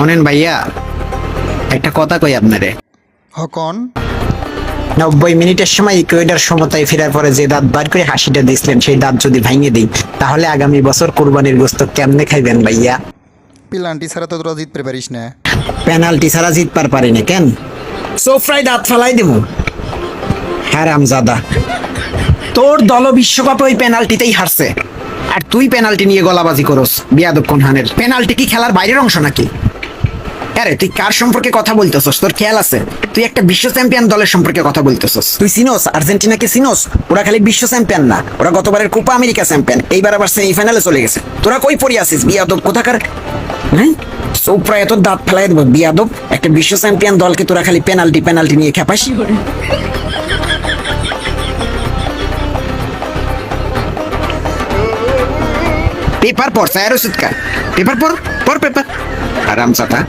শোনেন ভাইয়া একটা কথা কই আপনারে। হকন নব্বই মিনিটের সময় ইকুয়েডার সমতায় ফেরার পরে যে দাঁত বার করে হাসিটা দিয়েছিলেন সেই দাঁত যদি ভাঙিয়ে দিই তাহলে আগামী বছর কোরবানির গোস্ত কেমনে খাইবেন ভাইয়া? পিলান্টি ছাড়া তো তোরা জিততে পারিস না। পেনাল্টি ছাড়া জিতবার পারি না কেন? সোফরাই দাঁত ফালাই দেবো। হারাম জাদা তোর দল বিশ্বকাপে ওই পেনাল্টিতেই হারছে। আর তুই পেনাল্টি নিয়ে গলাবাজি করস বিয়াদব হানের পেনাল্টি কি খেলার বাইরের অংশ নাকি? আরে, তুই কার সম্পর্কে কথা বলতেছস? তোর খেয়াল আছে? তুই একটা বিশ্ব চ্যাম্পিয়ন দলের সম্পর্কে কথা বলতেছস। তুই সিনোস আর্জেন্টিনাকে সিনোস ওরা খালি বিশ্ব চ্যাম্পিয়ন না। ওরা গতবারের কোপা আমেরিকা চ্যাম্পিয়ন। এইবার আবার সেমিফাইনালে চলে গেছে। তোরা কই পড়ি আছিস? বিয়াদব কোথাকার? হ্যাঁ? সোপ্রা এত দাঁত ফেলাই দেবো, বিয়াদব? একটা বিশ্ব চ্যাম্পিয়ন দলকে তোরা খালি পেনাল্টি পেনাল্টি নিয়ে খেপাস। পেপার পড়, স্যার, ওষুধ কা পেপার পড়? পড় পেপার। haram sata.